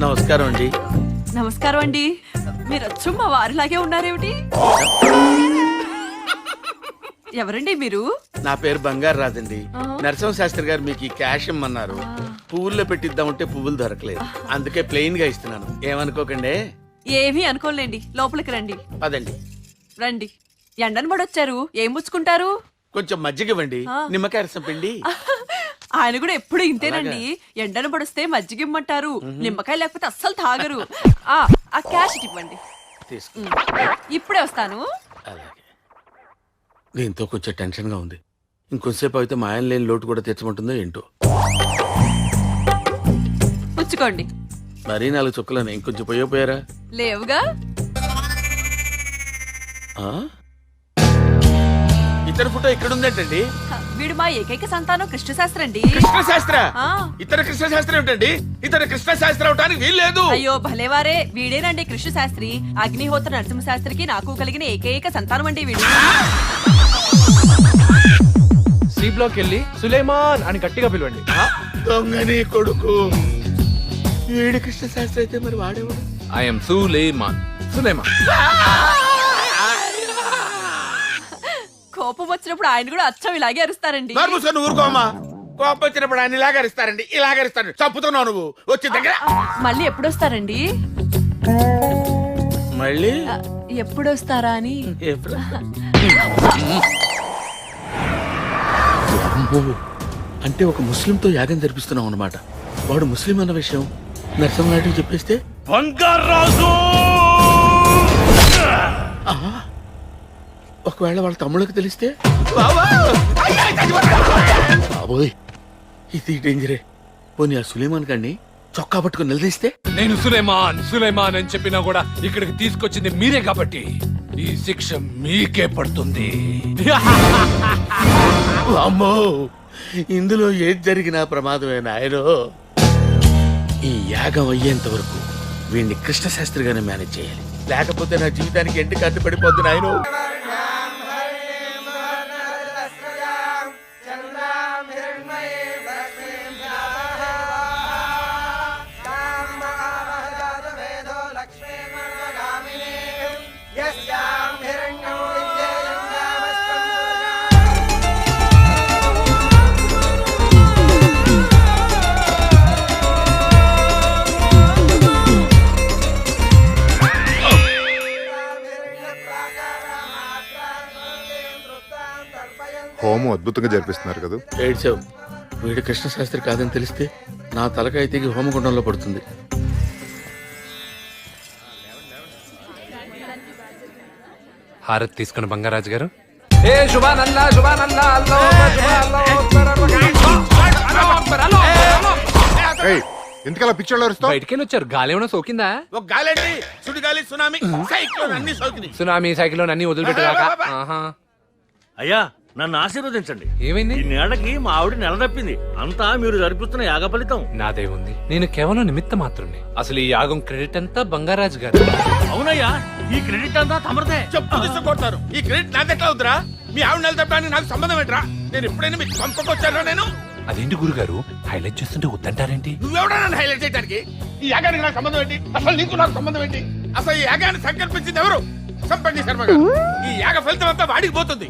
నమస్కారం అండి. నమస్కారం అండి. మీరు వచ్చు మా వారిలాగే ఉన్నారేమిటి? ఎవరండి మీరు? నా పేరు బంగారు రాదండి. నరసింహ శాస్త్రి గారు మీకు ఈ క్యాష్ ఇమ్మన్నారు. పువ్వుల్లో పెట్టిద్దామంటే పువ్వులు దొరకలేదు. అందుకే ప్లెయిన్గా ఇస్తున్నాను. ఏమనుకోకండి. ఏమీ అనుకోలేండి లోపలికి రండి. పదండి. రండి. ఎండను పడొచ్చారు. ఏం పుచ్చుకుంటారు? కొంచెం మజ్జిగ ఇవ్వండి. నిమ్మకాయ రసం పిండి. ఆయన కూడా ఎప్పుడు ఇంతేనండి. ఎండను పడిస్తే మజ్జిగ ఇమ్మంటారు. నిమ్మకాయ లేకపోతే అస్సలు తాగరు. ఆ ఆ క్యాష్ ఇవ్వండి. ఇప్పుడే వస్తాను. దీంతో కొంచెం టెన్షన్గా ఉంది. ఇంకొంతసేపు అయితే మా ఆయన లేని లోటు కూడా తెచ్చమంటుందో ఏంటో. పుచ్చుకోండి. మరీ నాలుగు చుక్కలని ఇంకొంచెం పోయో పోయారా? లేవుగా? ఇతర ఫోటో ఇక్కడ ఉందేంటండి వీడు మా ఏకైక సంతానం కృష్ణశాస్త్రి? అండి కృష్ణ శాస్త్ర ఆ. ఇతర కృష్ణ శాస్త్రి ఏంటండి ఇతర కృష్ణ శాస్త్రి అవటానికి వీల్లేదు అయ్యో భలేవారే. వీడేనండి కృష్ణ శాస్త్రి అగ్నిహోత్ర నరసింహ శాస్త్రికి నాకు కలిగిన ఏకైక సంతానం అండి వీడు. సి బ్లాక్ వెళ్ళి సులేమాన్ అని గట్టిగా పిలవండి. దొంగని కొడుకు. వీడి కృష్ణ శాస్త్రి అయితే మరి వాడేవాడు? ఐఎమ్ సులేమాన్. సులేమాన్. కోపం వచ్చినప్పుడు ఆయన కూడా అచ్చం ఇలాగే అరుస్తారండి. ఊరుకోమ్మా. కోపం వచ్చినప్పుడు ఆయన ఇలాగరిస్తారండి ఇలాగరిస్తారండి చంపుతున్నావు నువ్వు. వచ్చి దగ్గర. మళ్ళీ ఎప్పుడు వస్తారండి మళ్ళీ? ఎప్పుడు వస్తారా అని. అమ్మో. అంటే ఒక ముస్లింతో యాగం జరిపిస్తున్నాం అన్నమాట. వాడు ముస్లిం అన్న విషయం నరసింహనాయుడు చెప్పేస్తే? బంగారాజు ఆహా. ఒకవేళ వాళ్ళ తమ్ముళ్ళకి తెలిస్తే? బాబోయ్ ఇది డేంజరే పోనీ ఆ సులేమాన్ గారిని చొక్కా పట్టుకుని నిలదీస్తే? నేను సులేమాన్ సులేమాన్ అని చెప్పినా కూడా ఇక్కడికి తీసుకొచ్చింది మీరే కాబట్టి ఈ శిక్ష మీకే పడుతుంది. అమ్మో ఇందులో ఏది జరిగినా ప్రమాదమే నాయనో. ఈ యాగం అయ్యేంత వరకు వీడిని కృష్ణ శాస్త్రిగానే మేనేజ్ చేయాలి. లేకపోతే నా జీవితానికి ఎంటి కట్టు పడిపోద్దు నాయనో. అద్భుతంగా జరిపిస్తున్నారు కదా. ఏడ్చావు. వీడు కృష్ణ శాస్త్రి కాదని తెలిస్తే నా తలకాయ తెగి హోమగుండంలో పడుతుంది. హారత్ తీసుకున్న బంగారాజు గారు. ఏ అల్లో ఎందుకలా పిక్చర్లో అరుస్తావు? బయటికి వచ్చారు. గాలి ఏమైనా సోకిందా? ఒక గాలండి సుడిగాలి సునామీ సైక్లోన్ అన్ని సోకినాయి. సునామీ సైకిల్ అన్ని వదిలిపెట్టాక ఆహా. అయ్యా నన్ను ఆశీర్వదించండి. ఏమైంది? ఈ నేడకి మా ఆవిడ నెల తప్పింది. అంతా మీరు జరిపిస్తున్న యాగ ఫలితం. నాదే ఉంది నేను కేవలం నిమిత్త మాత్రమే అసలు ఈ యాగం క్రెడిట్ అంతా బంగారాజు గారు. అవునయ్యా ఈ క్రెడిట్ అంతా తమరదే. చెప్పు తీసుకొడతారు ఈ క్రెడిట్ నాదెట్లా అవుతురా మీ ఆవిడ నిలదప్పడానికి నాకు సంబంధం ఏంట్రా? నేను ఎప్పుడైనా మీకు పంపకొచ్చానా నేను? అదేంటి గురుగారు? హైలైట్ చేస్తుంటే వద్దంటారేంటి? నువ్వెవడా నన్ను హైలైట్ చేయడానికి ఈ యాగానికి నాకు సంబంధం ఏంటి? అసలు నీకు నాకు సంబంధం ఏంటి? అసలు ఈ యాగాన్ని సంకల్పించింది ఎవరు? సంపండి శర్మ గారు. ఈ యాగ ఫలితం అంతా వాడికి పోతుంది.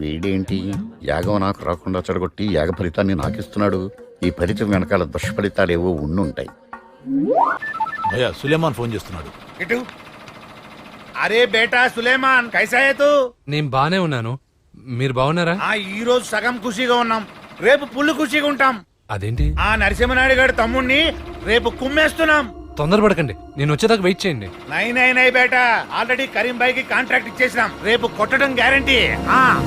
వీడేంటి? యాగం నాకు రాకుండా చెడగొట్టి యాగ ఫలితాన్ని నాకిస్తున్నాడు. ఈ ఫలితం వెనకాల దుష్ఫలితాలేవో ఉండుంటాయి. భయ్యా సులేమాన్ ఫోన్ చేస్తున్నాడు. ఇటు. అరే బేటా సులేమాన్ కైసా హై తూ నేను బానే ఉన్నాను. మీరు బాగున్నారా? ఆ ఈ రోజు సగం ఖుషీగా ఉన్నాం. రేపు పుల్లు ఖుషీగా ఉంటాం. అదేంటి? ఆ నరసింహనాయుడు గారి తమ్ముణ్ణి రేపు కుమ్మేస్తున్నాం. తొందరపడకండి. నేను వచ్చేదాకా వెయిట్ చేయండి. నై నై నై బేటా. ఆల్రెడీ కరీం బాయ్కి కాంట్రాక్ట్ ఇచ్చేసినాం. రేపు కొట్టడం గ్యారంటీ. ఆ.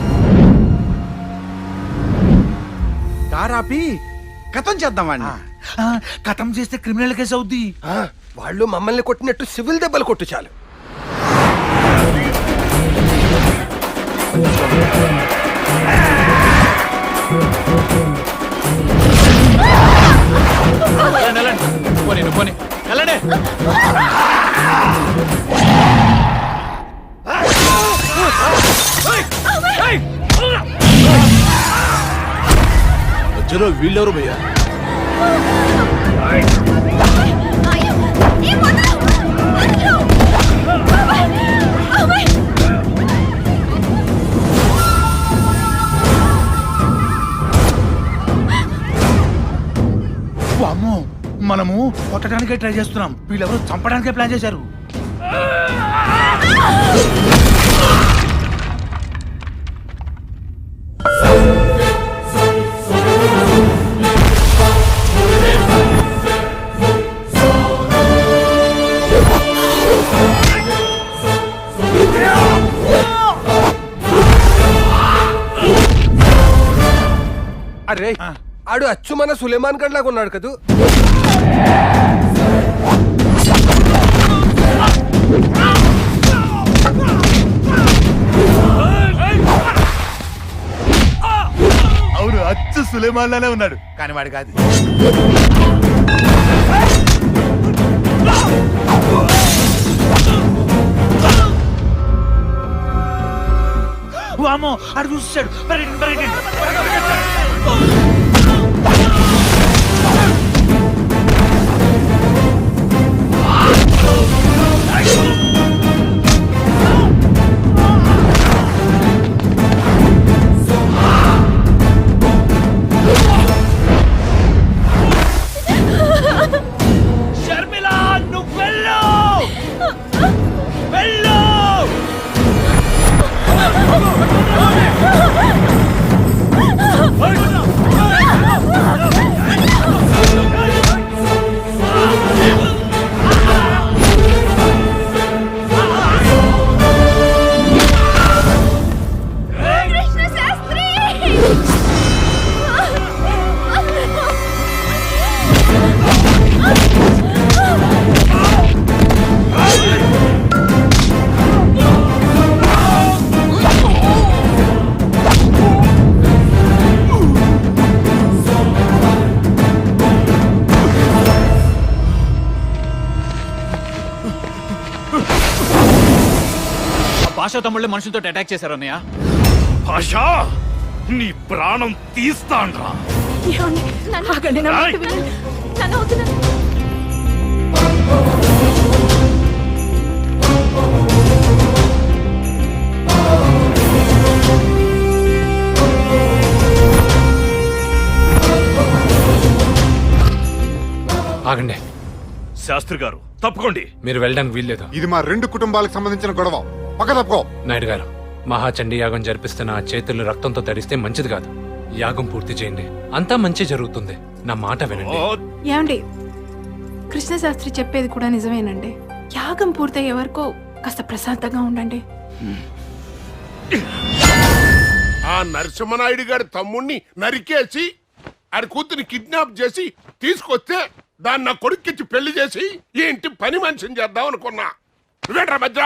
కారాపి కథం చేద్దామండి కథం చేస్తే క్రిమినల్ కేసు అవుద్ది. వాళ్ళు మమ్మల్ని కొట్టినట్టు సివిల్ దెబ్బలు కొట్టు చాలు. వెళ్ళండి వెళ్ళండి. పోనీ పోనీ. వెళ్ళండి. మధ్యలో వీళ్ళెవరు భయ్యా? మనము కొట్టడానికే ట్రై చేస్తున్నాం. వీళ్ళెవరో చంపడానికే ప్లాన్ చేశారు. అరే. ఆడు అచ్చు మన సులేమాన్ గడ్లాగా ఉన్నాడు కదూ. అవును అచ్చు సులేమాన్ లానే ఉన్నాడు. కానీ వాడు కాదు. వామో అడు చూసాడు భాష తమ్ముళ్ళే మనుషులతో అటాక్ చేశారు అన్నయ్య. భాషా నీ ప్రాణం తీస్తాండ్రా. ఆగండి నా మాట వినండి. నాన్న వద్దు నాన్న. ఆగండి. శాస్త్రి గారు తప్పుకోండి. మీరు వెళ్ళడానికి వీల్లేదు. ఇది మా రెండు కుటుంబాలకు సంబంధించిన గొడవ. పక్క తప్పుకో. నాయుడు గారు మహాచండీ యాగం జరిపిస్తున్న ఆ చేతులు రక్తంతో తడిస్తే మంచిది కాదు. యాగం పూర్తి చేయండి. అంతా మంచి జరుగుతుంది. నా మాట వినండి. ఏమండి కృష్ణశాస్త్రి చెప్పేది కూడా నిజమేనండి. యాగం పూర్తయ్యే వరకు కాస్త ప్రశాంతంగా ఉండండి. ఆ నరసింహనాయుడు గారి తమ్ముణ్ణి నరికేసి ఆడి కూతుని కిడ్నాప్ చేసి తీసుకొస్తే దాన్ని నా కొడుక్కిచ్చి పెళ్ళి చేసి ఈ ఇంటి పని మనిషిని చేద్దాం అనుకున్నా నువ్వేంట్రా మధ్య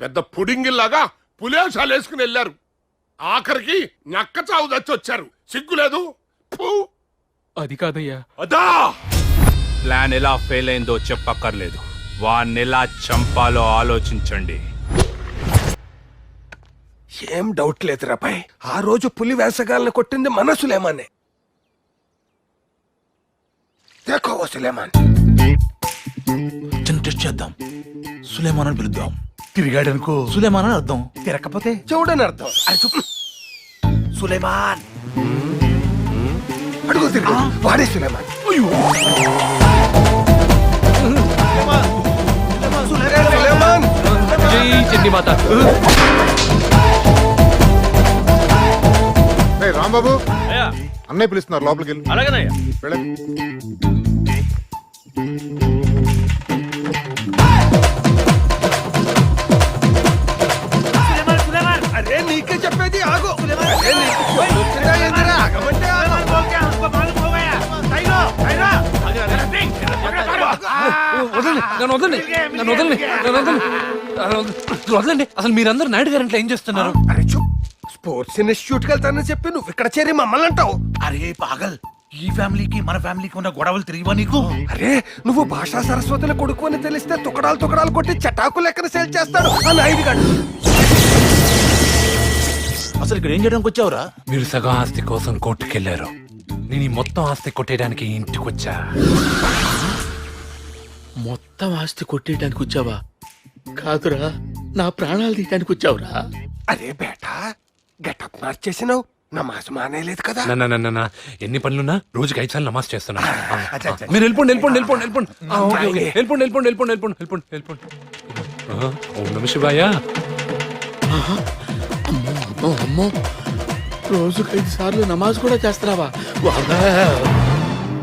పెద్ద పుడింగిల్లాగా పులేసాలు వేసుకుని వెళ్ళారు. ఆఖరికి నక్క చావు తెచ్చి వచ్చారు. సిగ్గులేదు. అది కాదయ్యా. అదా! ప్లాన్ ఎలా ఫెయిల్ అయిందో చెప్పక్కర్లేదు. వాణ్ణి ఎలా చంపాలో ఆలోచించండి. ఏం డౌట్ లేదురా పై ఆ రోజు పులి వేసగాలను కొట్టింది మన సులేమానే. దేఖో సులేమాన్ చేద్దాం. సులేమాన్ అని పిలుద్దాం. తిరిగాడు అనుకో సులేమాన్ అని అర్థం. తిరగకపోతే చూడని అర్థం. అది చెప్పు సులేమాన్. అడుగు తిరుగు. వాడే సులేమాన్. ఏ సులేమాన్. జై చండీ మాత. రే రాంబాబు. అన్నయ్య పిలుస్తున్నారు లోపలికి వెళ్ళి. అలాగేనయ్యా. ఆగు. వదలండి నన్ను వదలండి నన్ను వదలండి నన్ను వదలండి. నన్ను వదలండి. వదలండి. అసలు మీరందరూ నాయుడు గారు ఇంట్లో ఏం చేస్తున్నారు? అరే చూ స్పోర్ట్స్ ఇన్స్టిట్యూట్కి వెళ్తానని చెప్పి నువ్వు ఇక్కడ చేరి మమ్మల్ని అంటావు. అరే పాగల్ ఈ ఫ్యామిలీకి మన ఫ్యామిలీకి ఉన్న గొడవలు తిరిగివా నీకు? అరే నువ్వు భాషా సరస్వతుల కొడుకు అని తెలిస్తే తుకడాలు తుకడాలు కొట్టి చటాకు లెక్కన సేల్ చేస్తాడు. ఆ నాయుడు గాడు. అసలు ఇక్కడ ఏం చేయడానికి వచ్చావురా? మీరు సగం ఆస్తి కోసం కోర్టుకెళ్ళారు. నేను ఈ మొత్తం ఆస్తి కొట్టేయడానికి ఇంటికి వచ్చా మొత్తం ఆస్తి కొట్టేయడానికి వచ్చావా? కాదురా నా ప్రాణాలు తీయడానికి వచ్చావురా. అరే బేటా గెటప్ మార్చేసినావు నమాజ్ మానేలేదు కదా. నా, నా, నా, నా, నా. ఎన్ని పనులున్నా రోజుకి ఐదు సార్లు నమాజ్ చేస్తున్నా. ఆ, అచ్చా, అచ్చా. మీరు వెళ్ళిపోండి వెళ్ళిపోండి వెళ్ళిపోండి వెళ్ళిపోండి. ఆ, ఓకే, ఓకే. వెళ్ళిపోండి వెళ్ళిపోండి వెళ్ళిపోండి వెళ్ళిపోండి వెళ్ళిపోండి వెళ్ళిపోండి. ఆ, ఓం నమ శివాయ. అమ్మో అమ్మో. రోజుకు ఐదు సార్లు నమాజ్ కూడా చేస్తున్నావా?